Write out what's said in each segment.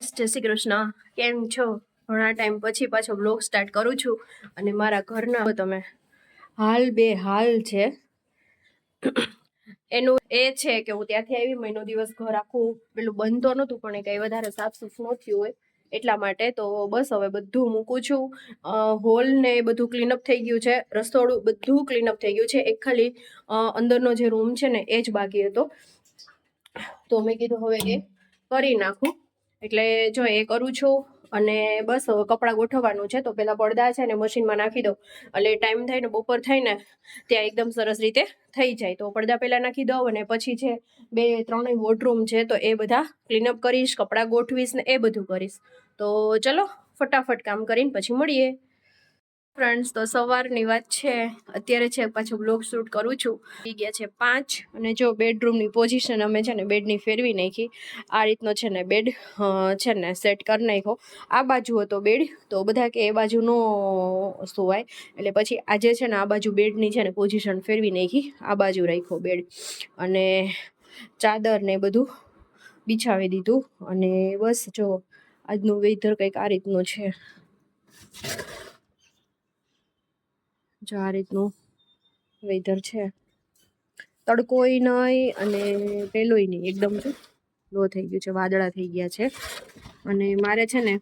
જય શ્રી કૃષ્ણ. કેમ છો? ઘણા ટાઈમ પછી પાછો બ્લોગ સ્ટાર્ટ કરું છું અને મારા ઘરના તમે હાલ બે હાલ છે. એનું એ છે કે હું ત્યાંથી આવી, મહિનો દિવસ ઘર આખું પેલું બંધ તો નહોતું, પણ એ કંઈ વધારે સાફ સૂફ ન થયું હોય એટલા માટે તો બસ હવે બધું મૂકું છું. હોલ ને એ બધું ક્લીનઅપ થઈ ગયું છે, રસોડું બધું ક્લીનઅપ થઈ ગયું છે. એક ખાલી અંદરનો જે રૂમ છે ને એ જ બાકી હતો. તો મેં કીધું હવે એ કરી નાખું. એટલે જો એ કરું છું અને બસ કપડાં ગોઠવવાનું છે, તો પેલા પડદા છે ને મશીનમાં નાખી દઉં. એટલે ટાઈમ થાય ને બપોર થાય ને ત્યાં એકદમ સરસ રીતે થઈ જાય. તો પડદા પહેલાં નાખી દઉં અને પછી છે બે ત્રણેય વોટરૂમ છે, તો એ બધા ક્લીનઅપ કરીશ, કપડાં ગોઠવીશ ને એ બધું કરીશ. તો ચલો, ફટાફટ કામ કરીને પછી મળીએ. ફ્રેન્ડ્સ તો સવારની વાત છે. અત્યારે છે, પાછું બ્લોગ શૂટ કરું છું. થઈ ગયા છે પાંચ અને જો બેડરૂમની પોઝિશન અમે છે ને બેડની ફેરવી નાખી. આ રીતનો છે ને બેડ છે ને સેટ કરી નાખ્યો. આ બાજુ હતો બેડ તો બધા કે એ બાજુ નો સુવાય. એટલે પછી આજે છે ને આ બાજુ બેડની છે ને પોઝિશન ફેરવી નાખી. આ બાજુ રાખ્યો બેડ અને ચાદર ને બધું બિછાવી દીધું. અને બસ જો, આજનું વેધર કંઈક આ રીતનું છે. જો આ રીતનું વેધર છે. તડકોય નહીં અને પેલોય નહીં, એકદમ જો લો થઈ ગયું છે, વાદળા થઈ ગયા છે. અને મારે છે ને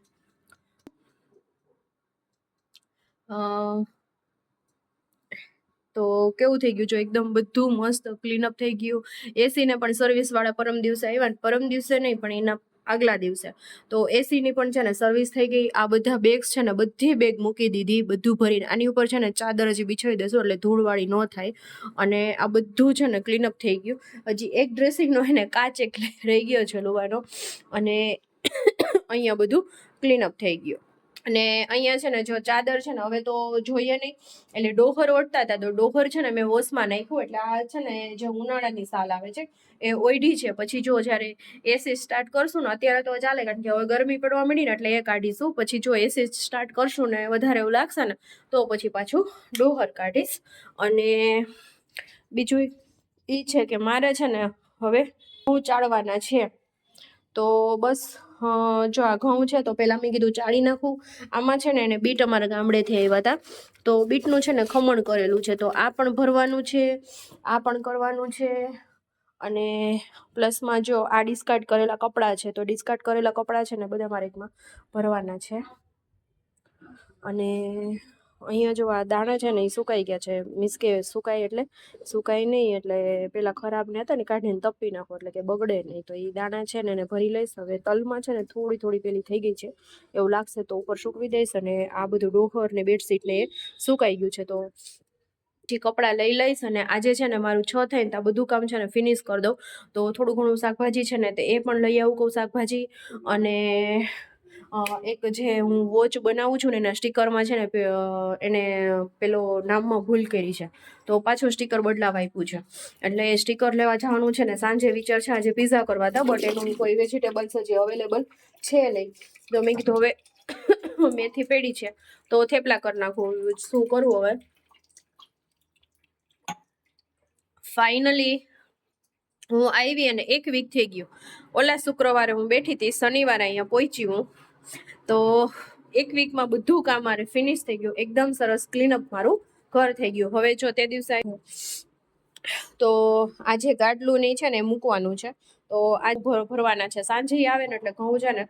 તો કેવું થઈ ગયું છે એકદમ બધું મસ્ત ક્લીનઅપ થઈ ગયું. એસીને પણ સર્વિસવાળા પરમ દિવસે આવ્યા પરમ દિવસે નહીં, પણ એના આગલા દિવસે. તો એસીની પણ છે ને સર્વિસ થઈ ગઈ. આ બધા બેગ્સ છે ને બધી બેગ મૂકી દીધી, બધું ભરીને. આની ઉપર છે ને ચાદર હજી બિછાવી દેશો, એટલે ધૂળવાળી ન થાય. અને આ બધું છે ને ક્લીનઅપ થઈ ગયું. હજી એક ડ્રેસિંગનો એને કાચ એક રહી ગયો છે લોવાનો. અને અહીંયા બધું ક્લીનઅપ થઈ ગયું. અને અહીંયા છે ને જો ચાદર છે ને હવે તો જોઈએ નહીં. એટલે ડોહર ઓઢતા હતા તો ડોહર છે ને મેં વોશમાં નાખ્યું. એટલે આ છે ને જે ઉનાળાની સાલ આવે છે એ ઓઢી છે. પછી જો જ્યારે એસી સ્ટાર્ટ કરશું ને અત્યારે તો ચાલે કારણ કે હવે ગરમી પડવા મળી ને એટલે એ કાઢીશું. પછી જો એસી સ્ટાર્ટ કરશું ને વધારે એવું લાગશે ને તો પછી પાછું ડોહર કાઢીશ. અને બીજું એ છે કે મારે છે ને હવે હું ચાળવાના છે. તો બસ જો આ ઘઉં છે તો પહેલાં મેં કીધું ચાળી નાખું. આમાં છે ને એને બીટ અમારા ગામડેથી આવ્યા હતા. તો બીટનું છે ને ખમણ કરેલું છે. તો આ પણ ભરવાનું છે, આ પણ કરવાનું છે. અને પ્લસમાં જો આ ડિસ્કાર્ડ કરેલા કપડાં છે, તો ડિસ્કાર્ડ કરેલા કપડાં છે ને બધા મારે એકમાં ભરવાના છે. અને અહીંયા જો આ દાણા છે ને એ સુકાઈ ગયા છે. મીન્સ કે સુકાય એટલે સુકાય નહીં એટલે પેલા ખરાબ ને હતા ને કાઢીને તપી નાખો એટલે કે બગડે નહીં. તો એ દાણા છે ને એને ભરી લઈશ. હવે તલમાં છે ને થોડી થોડી પેલી થઈ ગઈ છે. એવું લાગશે તો ઉપર સૂકવી દઈશ અને આ બધું ડોહર ને બેડશીટ ને એ સુકાઈ ગયું છે. તો જે કપડાં લઈ લઈશ અને આજે છે ને મારું છ થાય ને તો આ બધું કામ છે ને ફિનિશ કરી દઉં. તો થોડું ઘણું શાકભાજી છે ને તો એ પણ લઈ આવું કહું શાકભાજી. અને એક જે હું વોચ બનાવું છું ને એના સ્ટીકરમાં છે ને એને પેલો નામમાં ભૂલ કરી છે. તો પાછું સ્ટીકર બદલાવા આપ્યું છે. એટલે એ સ્ટીકર લેવા જવાનું છે ને સાંજે વિચાર છે આજે પીઝા કરવા હતા બટ એનું કોઈ વેજીટેબલ્સ હજી અવેલેબલ છે નહીં. તો મેં કીધું હવે મેથી પેડી છે. તો થેપલા કરી નાખું. શું કરવું હવે? ફાઇનલી હું આવી અને એક વીક થઈ ગયું. ઓલા શુક્રવારે હું બેઠી હતી, શનિવારે અહીંયા પહોંચી હું. તો એક વીકમાં બધું કામ મારે ફિનિશ થઈ ગયું. એકદમ સરસ ક્લીનઅપ મારું ઘર થઈ ગયું. હવે જો તે દિવસે તો આજે ગાડલું નહીં છે ને મૂકવાનું છે. તો આજ ભર- ભરવાના છે. સાંજે આવે ને એટલે ઘઉં છે ને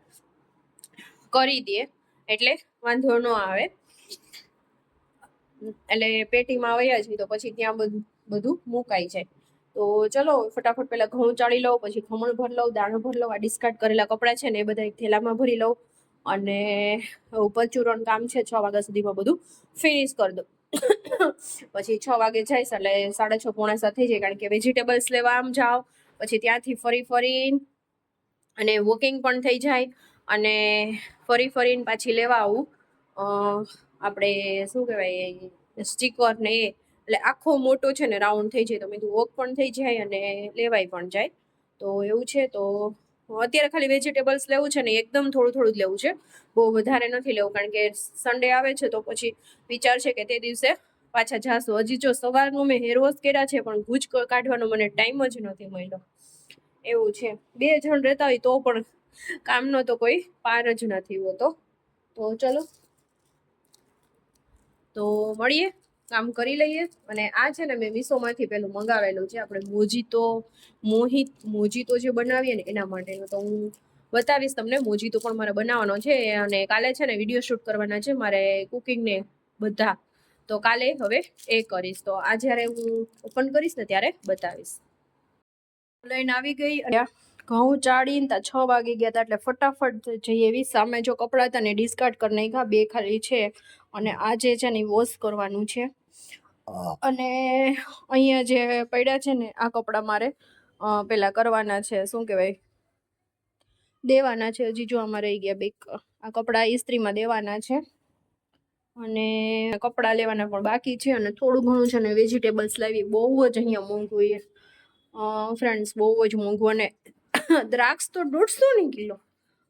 કરી દે એટલે વાંધો ન આવે. એટલે પેટીમાં વયા જઈએ તો પછી ત્યાં બધું બધું મુકાઈ જાય. તો ચલો ફટાફટ પહેલાં ઘઉં ચાળી લઉં, પછી ખમણ ભરી લઉં, દાણો ભરી લઉં, આ ડિસ્કાર્ડ કરેલા કપડાં છે ને એ બધા એક થેલામાં ભરી લઉં. અને ઉપર ચૂરણ કામ છે છ વાગ્યા સુધીમાં બધું ફિનિશ કરી દઉં. પછી છ વાગે જઈશ એટલે સાડા છ પોણા સાત થઈ જાય કારણ કે વેજીટેબલ્સ લેવા આમ જાઓ. પછી ત્યાંથી ફરી ફરીને અને વોકિંગ પણ થઈ જાય અને ફરી ફરીને પાછી લેવા આવું. આપણે શું કહેવાય સ્ટીકર ને એ. એટલે આખો મોટો છે ને રાઉન્ડ થઈ જાય તો મેં વોક પણ થઈ જાય અને લેવાય પણ જાય. તો એવું છે તો અત્યારે ખાલી વેજીટેબલ્સ લેવું છે ને એકદમ થોડું થોડું જ લેવું છે. બહુ વધારે નથી લેવું, કારણ કે સન્ડે આવે છે તો પછી વિચાર છે કે તે દિવસે પાછા જાશું. હજી જો સવારનું મેં હેરવોશ કર્યા છે, પણ ગુજ કાઢવાનો મને ટાઈમ જ નથી મળ્યો. એવું છે. બે જણ રહેતા હોય તો પણ કામનો તો કોઈ પાર જ નથી હોતો. તો ચલો. તો મળીએ. કામ કરી લઈએ. અને આ છે ને મેં મીશોમાંથી પેલું મંગાવેલું છે. આપણે મોજીતો, મોહિત, મોજીતો જે બનાવીએ ને એના માટેનું. તો હું બતાવીશ તમને. મોજીતો પણ મારે બનાવવાનો છે. અને કાલે છે ને વીડિયો શૂટ કરવાના છે મારે કુકિંગને બધા. તો કાલે હવે એ કરીશ. તો આ જ્યારે હું ઓપન કરીશ ને ત્યારે બતાવીશ. લઈને આવી ગઈ ઘઉં ચાળીને તા છ વાગી ગયા હતા એટલે ફટાફટ જઈ એવી સામે જો કપડાં હતા ને ડિસ્કાર્ડ કરી નાખ્યા, બે ખાલી છે અને આજે છે ને વોશ કરવાનું છે. અને અહીંયા જે પડ્યા છે ને આ કપડાં મારે પેલા કરવાના છે. શું કહેવાય? દેવાના છે. હજી જો અમારે રહી ગયા બે આ કપડાં ઇસ્ત્રીમાં દેવાના છે. અને કપડાં લેવાના પણ બાકી છે અને થોડું ઘણું છે ને વેજીટેબલ્સ લાવી બહુ જ અહીંયા મોંઘું ફ્રેન્ડ્સ બહુ જ મોંઘું અને દ્રાક્ષ તો દોઢસો ની કિલો.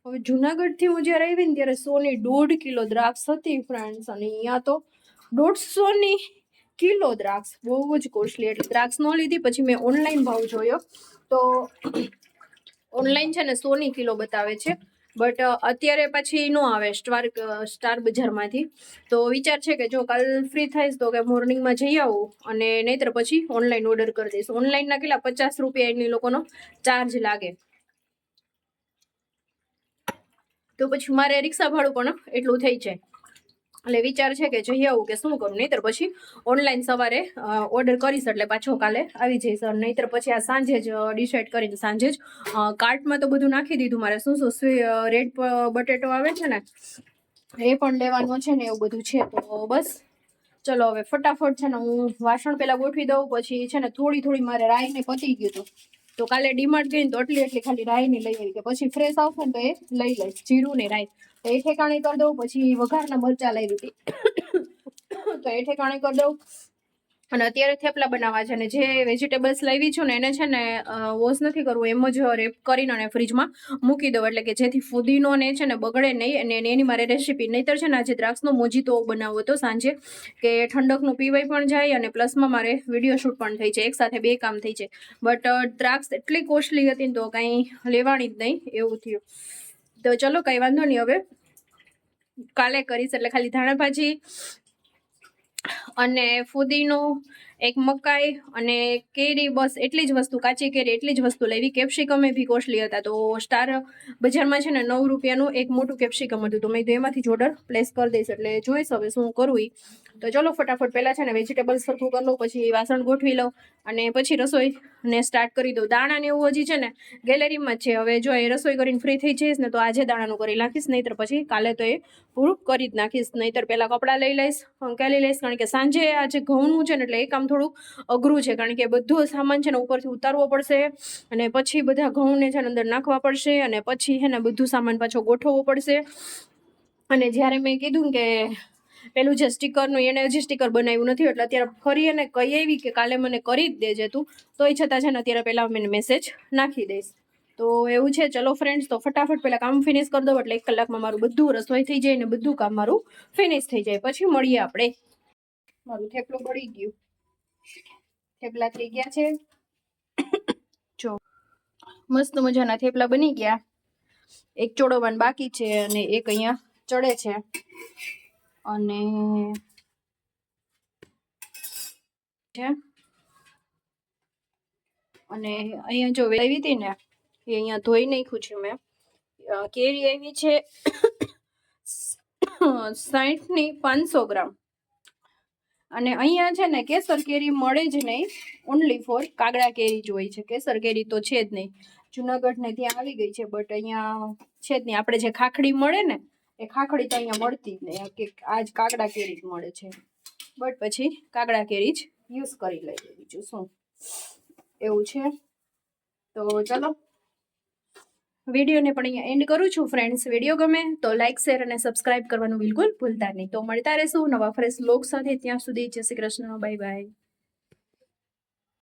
હવે જુનાગઢથી હું જ્યારે આવી ને ત્યારે સોની દોઢ કિલો દ્રાક્ષ હતી ફ્રેન્ડ્સ અને અહીંયા તો દોઢસોની કિલો દ્રાક્ષ. બહુ જ કોસ્ટલી એટલે દ્રાક્ષ ન લીધી, પછી મેં ઓનલાઈન ભાવ જોયો. તો ઓનલાઈન છે ને સોની કિલો બતાવે છે. બટ અત્યારે પછી નો આવે સ્ટાર સ્ટાર બજારમાંથી તો વિચાર છે કે જો કાલ ફ્રી થઈશ તો કે મોર્નિંગમાં જઈ આવું અને નહીતર પછી ઓનલાઈન ઓર્ડર કરી દઈશ. ઓનલાઈનના કેટલા? પચાસ રૂપિયા એની લોકોનો ચાર્જ લાગે. તો પછી મારે રિક્ષા ભાડું પણ એટલું થઈ જાય. એટલે વિચાર છે કે જઈ આવું કે શું કરું? નહીતર પછી ઓનલાઈન સવારે ઓર્ડર કરીશ એટલે પાછો કાલે આવી જઈશ. નહીતર પછી આ સાંજે જ ડિસાઈડ કરીને સાંજે જ કાર્ટમાં તો બધું નાખી દીધું મારે. શું શું રેડ બટેટો આવે છે ને, એ પણ લેવાનો છે ને એવું બધું છે. તો બસ. ચલો હવે ફટાફટ છે ને હું વાસણ પેલા ગોઠવી દઉં, પછી છે ને થોડી થોડી મારે રાઈને પતી ગયું હતું. તો કાલે ડીમાર્ટ ગઈ તો એટલી એટલી ખાલી રાઈને લઈ આવી કે પછી ફ્રેશ આવશે ને તો એ લઈ લઈશ જીરું ને રાઈ તો એ ઠેકાણે કરી દઉં, પછી વઘારના મરચા લઈ લીધી. તો એ ઠેકાણે કરી દઉં. અને અત્યારે થેપલા બનાવવા છે અને જે વેજીટેબલ્સ લાવી છું ને એને છે ને વોશ નથી કરવું, એમ જ રેપ કરીને અને ફ્રીજમાં મૂકી દઉં. એટલે કે જેથી ફુદીનો ને છે ને બગડે નહીં અને એની- મારે રેસીપી નહીતર છે ને આજે દ્રાક્ષનો મોજીતો બનાવવો હતો સાંજે, કે ઠંડકનું પીવાય પણ જાય અને પ્લસમાં મારે વીડિયો શૂટ પણ થઈ છે. એક સાથે બે કામ થઈ છે. બટ દ્રાક્ષ એટલી કોસ્ટલી હતી ને તો કાંઈ લેવાની જ નહીં, એવું થયું. તો ચલો કંઈ વાંધો નહીં હવે. કાલે કરીશ એટલે ખાલી ધાણા ભાજી અને ફુદીનો એક મકાઈ અને કેરી, બસ એટલી જ વસ્તુ, કાચી કેરી એટલી જ વસ્તુ લેવી. કેપ્સિકમ એ બી કોસ્ટલી હતા. તો સ્ટાર બજારમાં છે ને નવ રૂપિયાનું એક મોટું કેપ્સિકમ હતું. તો મેં એમાંથી જ ઓર્ડર પ્લેસ કરી દઈશ. એટલે જોઈશ હવે શું કરવું તો ચલો ફટાફટ પહેલાં છે ને વેજીટેબલ સરખું કરી લઉં, પછી વાસણ ગોઠવી લઉં અને પછી રસોઈને સ્ટાર્ટ કરી દઉં. દાણા ને એવું હજી છે ને ગેલેરીમાં જ છે. હવે જો એ રસોઈ કરીને ફ્રી થઈ જઈશ ને તો આજે દાણાનું કરી નાખીશ. નહીંતર પછી કાલે તો એ પૂરું કરી જ નાખીશ. નહીંતર પહેલાં કપડાં લઈ લઈશ અંકેલી લઈશ. કારણ કે સાંજે આજે ઘઉંનું છે ને એટલે એ કામ થોડુંક અઘરું છે, કારણ કે બધો સામાન છે ને ઉપરથી ઉતારવો પડશે અને પછી બધા ઘઉંને છે ને અંદર નાખવા પડશે અને પછી છે ને બધું સામાન પાછો ગોઠવવો પડશે. અને જ્યારે મેં કીધું કે પેલું જે સ્ટીકરનું, એને હજી સ્ટીકર બનાવ્યું નથી, એટલે અત્યારે ફરી એને કહી આવી કે કાલે મને કરી જ દેજે તું. તો એ છતાં છે ને અત્યારે પહેલાં મેં મેસેજ નાખી દઈશ. તો એવું છે, ચલો ફ્રેન્ડ્સ તો ફટાફટ પહેલાં કામ ફિનિશ કરી દઉં, એટલે એક કલાકમાં મારું બધું રસોઈ થઈ જાય ને બધું કામ મારું ફિનિશ થઈ જાય. પછી મળીએ આપણે. મારું થેપલું બળી ગયું. થેપલા થઈ ગયા છે. જો, મસ્ત મજાના થેપલા બની ગયા. એક ચોડોવાન બાકી છે અને એક અહીંયા ચડે છે. અને અને અહીંયા જો આવી હતી ને, એ અહીંયા ધોઈ નાખ્યું છે મેં. કેરી આવી છે સાઠની પાંચસો ગ્રામ. અને અહીંયા છે ને કેસર કેરી મળે જ નહીં. ઓનલી ફોર કાગડા કેરી જ હોય છે. કેસર કેરી તો છે જ નહીં. જુનાગઢ ને ત્યાં આવી ગઈ છે બટ અહીંયા છે જ નહીં. આપણે જે ખાખડી મળે ને, એ ખાખડી તો અહીંયા મળતી જ નહીં. કે આજ કાગડા કેરી જ મળે છે. બટ પછી કાગડા કેરી જ યુઝ કરી લઈએ. બીજું શું? એવું છે. તો ચલો. વિડીયોને પણ અહીંયા એન્ડ કરું છું. ફ્રેન્ડ્સ વીડિયો ગમે તો લાઇક શેર અને સબસ્ક્રાઇબ કરવાનું બિલકુલ ભૂલતા નહીં. તો મળતા રહેશું નવા ફ્રેશ લોક સાથે. ત્યાં સુધી જય શ્રી કૃષ્ણ. Bye bye